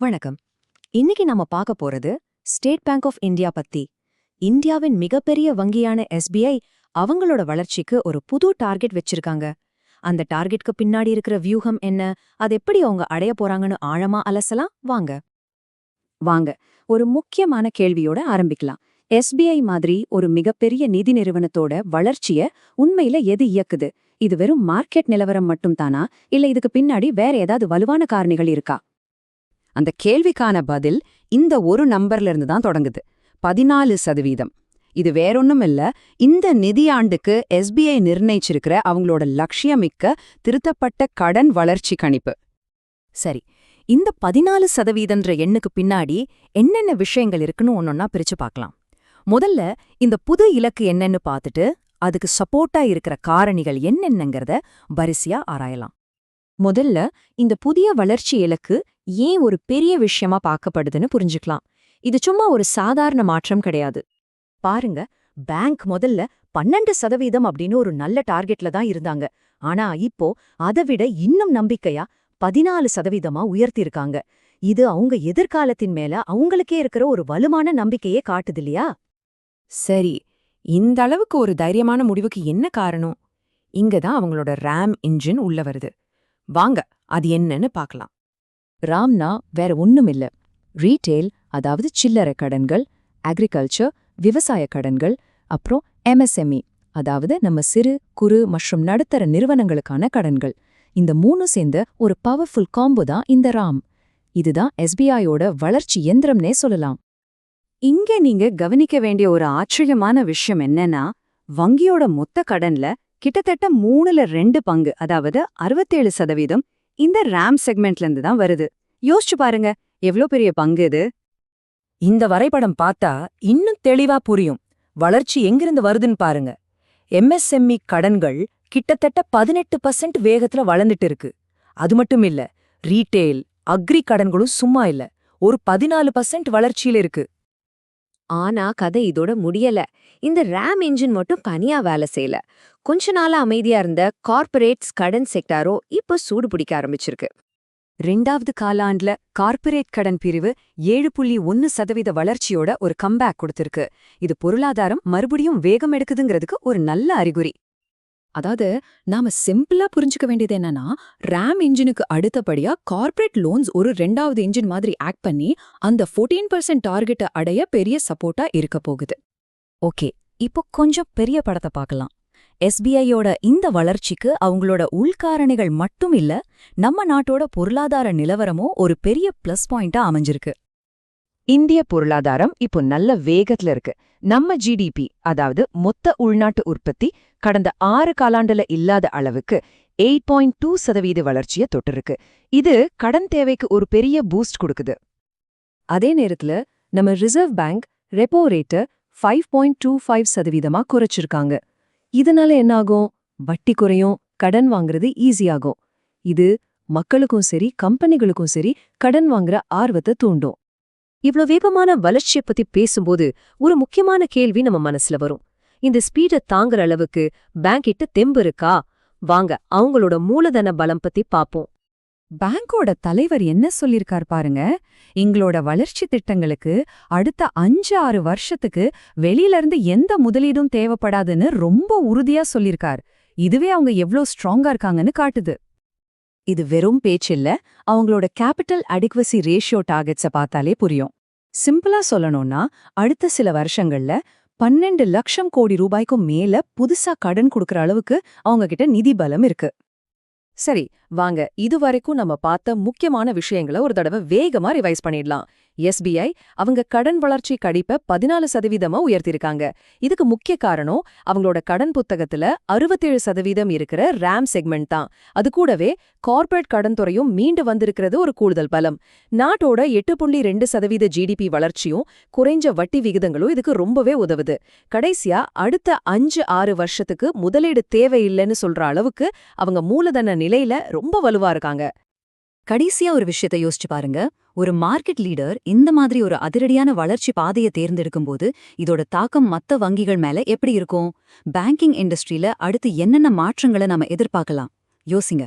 வணக்கம். இன்னைக்கு நாம பார்க்க போறது ஸ்டேட் பேங்க் ஆஃப் இந்தியா பத்தி. இந்தியாவின் மிகப்பெரிய வங்கியான எஸ்பிஐ அவங்களோட வளர்ச்சிக்கு ஒரு புது டார்கெட் வச்சிருக்காங்க. அந்த டார்கெட்க்கு பின்னாடி இருக்கிற வியூகம் என்ன? அது எப்படி அவங்க அடைய போறாங்கன்னு ஆழமா அலசலாம்? வாங்க. வாங்க. ஒரு முக்கியமான கேள்வியோட ஆரம்பிக்கலாம். எஸ்பிஐ மாதிரி ஒரு மிகப்பெரிய நிதி நிறுவனத்தோட வளர்ச்சிய உண்மையில எது இயக்குது? இது வெறும் மார்க்கெட் நிலவரம் மட்டும் தானா? இல்ல இதுக்கு பின்னாடி வேற ஏதாவது வலுவான காரணிகள் இருக்கா? அந்த கேள்விக்கான பதில் இந்த ஒரு நம்பர்ல இருந்து தான் தொடங்குது. பதினாலு சதவீதம். இது வேறொன்னும் இல்ல. இந்த நிதியாண்டுக்கு எஸ்பிஐ நிர்ணயிச்சிருக்கிற அவங்களோட லட்சியமிக்க திருத்தப்பட்ட கடன் வளர்ச்சி கணிப்பு. சரி இந்த பதினாலு சதவீதன்ற எண்ணுக்கு பின்னாடி என்னென்ன விஷயங்கள் இருக்குன்னு ஒன்னொன்னா பிரிச்சு பார்க்கலாம் முதல்ல இந்த புது இலக்கு என்னன்னு பார்த்துட்டு அதுக்கு சப்போர்ட்டா இருக்கிற காரணிகள் என்னென்னங்கிறத வரிசையா ஆராயலாம். முதல்ல இந்த புதிய வளர்ச்சி இலக்கு ஏன் ஒரு பெரிய விஷயமா பார்க்கப்படுதுன்னு புரிஞ்சுக்கலாம். இது சும்மா ஒரு சாதாரண மாற்றம் கிடையாது. பாருங்க பேங்க் முதல்ல பன்னெண்டு சதவீதம் அப்படின்னு ஒரு நல்ல டார்கெட்ல தான் இருந்தாங்க. ஆனா இப்போ அதை விட இன்னும் நம்பிக்கையா பதினாலு சதவீதமா உயர்த்தியிருக்காங்க இது அவங்க எதிர்காலத்தின் மேல அவங்களுக்கே இருக்கிற ஒரு வலுவான நம்பிக்கையே காட்டுது இல்லையா? சரி இந்த அளவுக்கு ஒரு தைரியமான முடிவுக்கு என்ன காரணம்? இங்க தான் அவங்களோட ரேம் இன்ஜின் உள்ள வருது. வாங்க அது என்னன்னு பார்க்கலாம். ராம்னா வேற ஒண்ணும் இல்ல ரீட்டெயில் அதாவது சில்லறை கடன்கள் அக்ரிகல்ச்சர் விவசாய கடன்கள் அப்புறம் எம்எஸ்எம்இ அதாவது நம்ம சிறு குறு மற்றும் நடுத்தர நிறுவனங்களுக்கான கடன்கள். இந்த மூணு சேர்ந்த ஒரு பவர்ஃபுல் காம்போ தான் இந்த ராம். இதுதான் எஸ்பிஐயோட வளர்ச்சி எந்திரம்னே சொல்லலாம். இங்க நீங்க கவனிக்க வேண்டிய ஒரு ஆச்சரியமான விஷயம் என்னன்னா வங்கியோட மொத்த கடன்ல கிட்டத்தட்ட மூணுல ரெண்டு பங்கு அதாவது அறுபத்தேழு சதவீதம் இந்த ரேம் செக்மெண்ட்ல இருந்து தான் வருது. யோசிச்சு பாருங்க எவ்ளோ பெரிய பங்கு இது? இந்த வரைபடம் பார்த்தா இன்னும் தெளிவா புரியும். வளர்ச்சி எங்கிருந்து வருதுன்னு பாருங்க. எம்எஸ்எம்இ கடன்கள் கிட்டத்தட்ட பதினெட்டு பர்சன்ட் வேகத்துல வளர்ந்துட்டு இருக்கு. அது மட்டும் இல்ல ரீட்டெயில் அக்ரி கடன்களும் சும்மா இல்ல. ஒரு பதினாலு பர்சன்ட் வளர்ச்சியில இருக்கு. ஆனா கதை இதோட முடியல. இந்த ரேம் இன்ஜின் மட்டும் தனியா வேலை செய்யல. கொஞ்ச நாளா அமைதியா இருந்த கார்ப்பரேட்ஸ் கடன் செக்டாரோ இப்ப சூடு பிடிக்க ஆரம்பிச்சிருக்கு. ரெண்டாவது காலாண்டுல கார்ப்பரேட் கடன் பிரிவு ஏழு புள்ளி ஒன்னு சதவீத வளர்ச்சியோட ஒரு கம்பேக் கொடுத்திருக்கு. இது பொருளாதாரம் மறுபடியும் வேகம் எடுக்குதுங்கிறதுக்கு ஒரு நல்ல அறிகுறி. அதாவது நாம சிம்பிளா புரிஞ்சுக்க வேண்டியது என்னன்னா ரேம் இன்ஜினுக்கு அடுத்தபடியா கார்ப்பரேட் லோன்ஸ் ஒரு ரெண்டாவது இன்ஜின் மாதிரி ஆக்ட் பண்ணி அந்த 14% பர்சன்ட் டார்கெட்டை அடைய பெரிய சப்போர்ட்டா இருக்க போகுது. ஓகே இப்போ கொஞ்சம் பெரிய படத்தை பார்க்கலாம். எஸ்பிஐயோட இந்த வளர்ச்சிக்கு அவங்களோட உள்காரணிகள் மட்டும் இல்ல நம்ம நாட்டோட பொருளாதார நிலவரமும் ஒரு பெரிய பிளஸ் பாயிண்டா அமைஞ்சிருக்கு. இந்திய பொருளாதாரம் இப்போ நல்ல வேகத்துல இருக்கு. நம்ம ஜிடிபி அதாவது மொத்த உள்நாட்டு உற்பத்தி கடந்த ஆறு காலாண்டுல இல்லாத அளவுக்கு எயிட் பாயிண்ட் டூ சதவீத வளர்ச்சிய தொட்டிருக்கு. இது கடன் தேவைக்கு ஒரு பெரிய பூஸ்ட் கொடுக்குது. அதே நேரத்துல நம்ம ரிசர்வ் பேங்க் ரெப்போ ரேட்டை ஃபைவ் பாயிண்ட் டூ ஃபைவ் சதவீதமா குறைச்சிருக்காங்க. இதனால என்னாகும் வட்டி குறையும் கடன் வாங்குறது ஈஸியாகும் இது மக்களுக்கும் சரி கம்பெனிகளுக்கும் சரி கடன் வாங்குற ஆர்வத்தை தூண்டும். இவ்ளோ வேகமான வளர்ச்சியை பத்தி பேசும்போது ஒரு முக்கியமான கேள்வி நம்ம மனசுல வரும். இந்த ஸ்பீட தாங்குற அளவுக்கு பேங்கிட்ட தெம்பு இருக்கா? வாங்க அவங்களோட மூலதன பலம் பத்தி பாப்போம். பேங்கோட தலைவர் என்ன சொல்லிருக்கார் பாருங்க. எங்களோட வளர்ச்சி திட்டங்களுக்கு அடுத்த அஞ்சு ஆறு வருஷத்துக்கு வெளியில இருந்து எந்த முதலீடும் தேவைப்படாதுன்னு ரொம்ப உறுதியா சொல்லிருக்கார். இதுவே அவங்க எவ்ளோ ஸ்ட்ராங்கா இருக்காங்கன்னு காட்டுது. இது வெறும் பேச்சில்ல அவங்களோட கேபிட்டல் அடிக்வசி ரேஷியோ டார்கெட்ஸ பார்த்தாலே புரியும். சிம்பிளா சொல்லணும்னா அடுத்த சில வருஷங்கள்ல பன்னெண்டு லட்சம் கோடி ரூபாய்க்கும் மேல புதுசா கடன் கொடுக்கற அளவுக்கு அவங்க கிட்ட நிதி பலம் இருக்கு. சரி வாங்க இதுவரைக்கும் நம்ம பார்த்த முக்கியமான விஷயங்களை ஒரு தடவை வேகமா ரிவைஸ் பண்ணிடலாம். எஸ்பிஐ அவங்க கடன் வளர்ச்சி கடிப்ப பதினாலு சதவீதமா உயர்த்திருக்காங்க. இதுக்கு முக்கிய காரணம் அவங்களோட கடன் புத்தகத்துல அறுபத்தேழு சதவீதம் இருக்கிற ரேம் செக்மெண்ட் தான். அது கூடவே கார்ப்பரேட் கடன் துறையும் மீண்டு வந்திருக்கிறது ஒரு கூடுதல் பலம். நாட்டோட எட்டு புள்ளி ரெண்டு சதவீத ஜிடிபி வளர்ச்சியும் குறைஞ்ச வட்டி விகிதங்களும் இதுக்கு ரொம்பவே உதவுது. கடைசியா அடுத்த அஞ்சு ஆறு வருஷத்துக்கு முதலீடு தேவையில்லைன்னு சொல்ற அளவுக்கு அவங்க மூலதன நிலையில ரொம்ப வலுவா இருக்காங்க. கடைசியா ஒரு விஷயத்த யோசிச்சு பாருங்க. ஒரு மார்க்கெட் லீடர் இந்த மாதிரி ஒரு அதிரடியான வளர்ச்சி பாதையை தேர்ந்தெடுக்கும்போது இதோட தாக்கம் மத்த வங்கிகள் மேல எப்படி இருக்கும்? பேங்கிங் இண்டஸ்ட்ரியில அடுத்து என்னென்ன மாற்றங்களை நாம எதிர்பார்க்கலாம்? யோசிங்க.